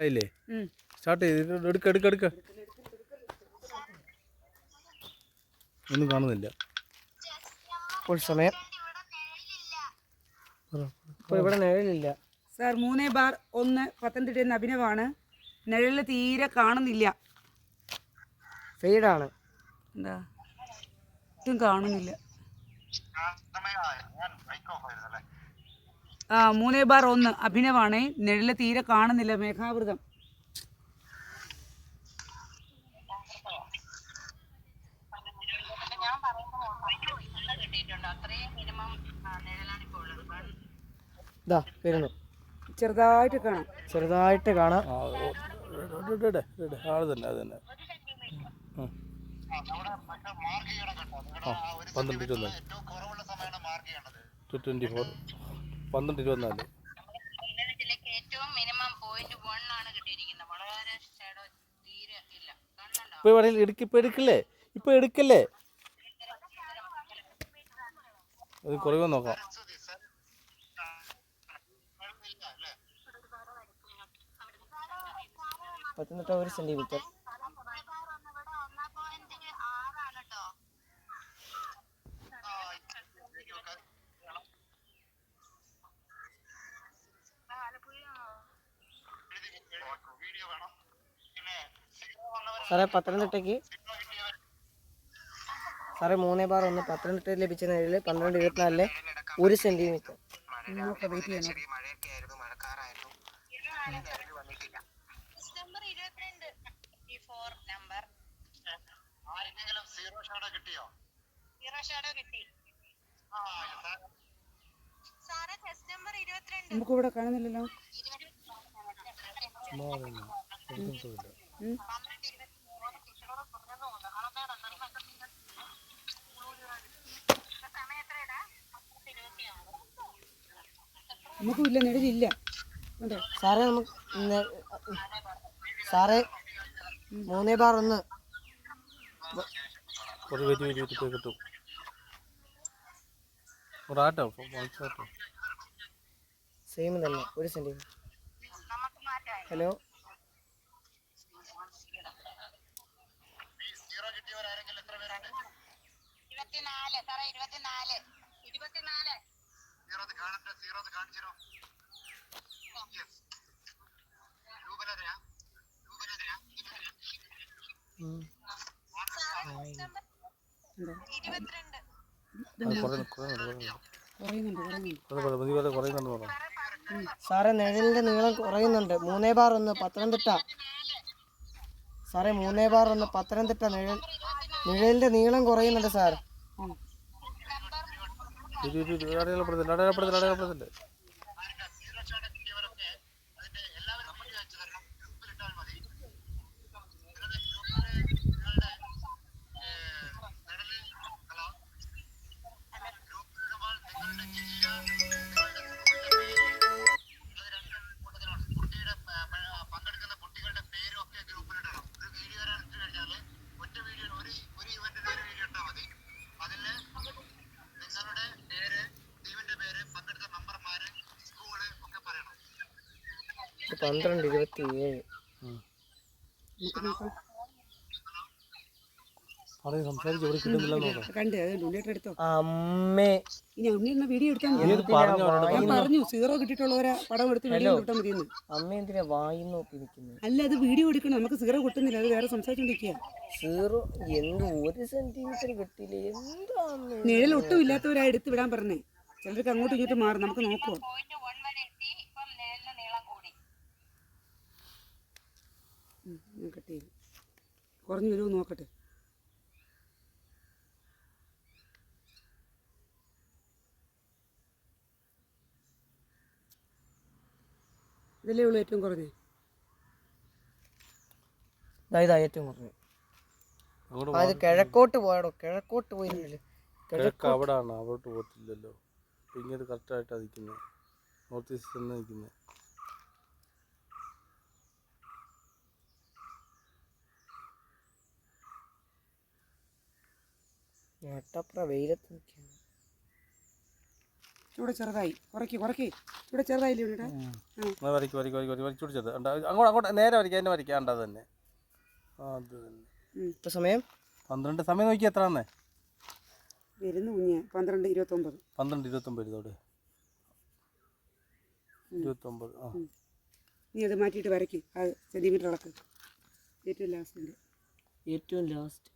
ആയില്ലേ. സ്റ്റാർട്ട് ചെയ്ത് എടുക്ക എടുക്ക എടുക്ക. ഒന്നും കാണുന്നില്ല. സമയം. ഇവിടെ നിഴലില്ല. സാർ മൂന്നേ ബാർ ഒന്ന് പത്തനംതിട്ടയിൽ നിന്ന് അഭിനവാണ്. നിഴൽ തീരെ കാണുന്നില്ല. ഫെയ്ഡാണ്. എന്താ? ഒട്ടും കാണുന്നില്ല. മൂന്നേ ബാർ ഒന്ന്. അഭിനവാണ് നിഴലിൽ തീരെ കാണുന്നില്ല മേഘാവൃതം. ഇതാ വരുന്നു. ചെറുതായിട്ട് കാണാം. ചെറുതായിട്ട് കാണാം. ആൾ തന്നെ അത് തന്നെ. പന്ത്രണ്ട് ടു ട്വന്റി ഫോർ പന്ത്രണ്ട് ഇരുപത്തിനാല്. ഇതിലേക്ക് മിനിമം പോയിന്റ് വൺ ആണ് കിട്ടിയിരിക്കുന്നത്. വളരെ ഷാഡോ തീരെ ഇല്ല. ഇപ്പൊ ഇവിടെ എടുക്ക ഇപ്പൊ എടുക്കില്ലേ? ഇപ്പൊ എടുക്കല്ലേ? അത് കുറവ് നോക്കാം. പത്തനംതിട്ട ഒരു സെന്റിമീറ്റർ ഒന്നാം പോയിന്റ് ആറാണ് കേട്ടോ സാറേ പത്തനംതിട്ടയ്ക്ക്. സാറേ മൂന്നേ ബാർ ഒന്ന് പത്തനംതിട്ടയിൽ ലഭിച്ച നിലയിൽ പന്ത്രണ്ട് ഇരുപത്തിനാലിലെ ഒരു സെന്റിമീറ്റർ. നമുക്കിവിടെ ഇരുപത്തിരണ്ട്. ഈ ഫോർ നമ്പർ സീറോ ഷാഡോ കിട്ടി. സാറേ. സെപ്റ്റംബർ ഇരുപത്തിരണ്ട്. നമുക്ക് ഇവിടെ കാണുന്നില്ലല്ലോ ഉം. നമുക്കും ഇല്ല നിഴലില്ല കണ്ടോ സാറേ നമുക്ക് സാറേ മൂന്നേ ബാർ ഒന്ന്. ഒരു കിട്ടും ഒരാട്ടോ സെയിം തന്നെ. ഒരു സെന്റിമീറ്റർ ഹലോ. ഇരുപത്തിനാല് സാറേ ഇരുപത്തിനാല്. ഇരുപത്തിനാല്. ഇരുപത്തിരണ്ട്. അത് കുറയുന്നു കുറയുന്നുണ്ട് കുറയുന്നുണ്ട്. കുറയുന്നുണ്ട് കുറയുന്നുണ്ട്. സാറേ നിഴലിന്റെ നീളം കുറയുന്നുണ്ട്. മൂന്നേ ബാർ ഒന്ന് പത്തനംതിട്ട. സാറേ മൂന്നേ ബാർ ഒന്ന് പത്തനംതിട്ട നിഴൽ നിഴലിന്റെ നീളം കുറയുന്നുണ്ട് സാർ. അടയാളപ്പെടുത്തുന്നുണ്ട് അടയാളപ്പെടുത്തില്ല അടയാളപ്പെടുത്തില്ല പന്ത്രണ്ട് ഇരുപത്തി ഏഴ് അമ്മേ. വീഡിയോ പറഞ്ഞു സീറോ കിട്ടിയിട്ടുള്ളവരെ പടം എടുത്ത് വീഡിയോ കിട്ടാൻ മതിയെന്ന്. അമ്മ എന്തിനാ വായി നോക്കി നിൽക്കുന്നത് അല്ല അത് വീഡിയോ എടുക്കണം. നമുക്ക് സീറോ കിട്ടുന്നില്ല. അത് വേറെ സംസാരിച്ചോണ്ടിരിക്കുക സീറോ എന്ത് ഒരു സെന്റിമീറ്റർ കിട്ടിയില്ല? എന്താ അമ്മേ? നിഴൽ ഒട്ടും ഇല്ലാത്തവരാ എടുത്ത് വിടാൻ പറഞ്ഞേ. ചിലർക്ക് അങ്ങോട്ടും ഇങ്ങോട്ടും മാറും. നമുക്ക് നോക്കുവോ? ഞാൻ കട്ട് കുറഞ്ഞു വരുമോ നോക്കട്ടെ. ഇതല്ലേ ഉള്ളൂ ഏറ്റവും കുറഞ്ഞേ? ദാ ഇതാ ഏറ്റവും കുറഞ്ഞു. അത് കിഴക്കോട്ട് പോയാടോ കിഴക്കോട്ട് പോയില്ലേ. കിഴക്ക് അവിടാണ് അവിടോട്ട് പോകത്തില്ലല്ലോ ഇങ്ങോട്ട് കറക്റ്റായിട്ടാണ് നിൽക്കുന്നത്. നോർത്ത് ഈസ്റ്റ് തന്നെ നിൽക്കുന്നത്. ഞട്ടപ്ര വെയിലത്ത് നിൽക്കുകയാണ്. ചൂടെ ചെറുതായി. കുറയ്ക്ക് കുറയ്ക്ക് ചൂടെ ചെറുതായില്ലേ ഇവിടെ? അത് വരയ്ക്ക് വരയ്ക്ക് വരയ്ക്ക് വരയ്ക്ക്. വരച്ചു പിടിച്ചത് അങ്ങോട്ട് അങ്ങോട്ട്. നേരെ വരയ്ക്കുക അതിനെ വരയ്ക്കുക അത് തന്നെ ആ, അത് തന്നെ. ഇപ്പൊ സമയം? പന്ത്രണ്ട് സമയം നോക്കി എത്ര ആന്നേ വരുന്നു കുഞ്ഞ്. പന്ത്രണ്ട് ഇരുപത്തൊമ്പത്. പന്ത്രണ്ട് ഇരുപത്തൊമ്പത് ഇതോടെ. ഇരുപത്തൊമ്പത്. ആ. നീ അത് മാറ്റിയിട്ട് വരയ്ക്ക്. ആ സെന്റിമീറ്റർ അളക്ക്. ഏറ്റവും ലാസ്റ്റിന്റെ ഏറ്റവും ലാസ്റ്റ്.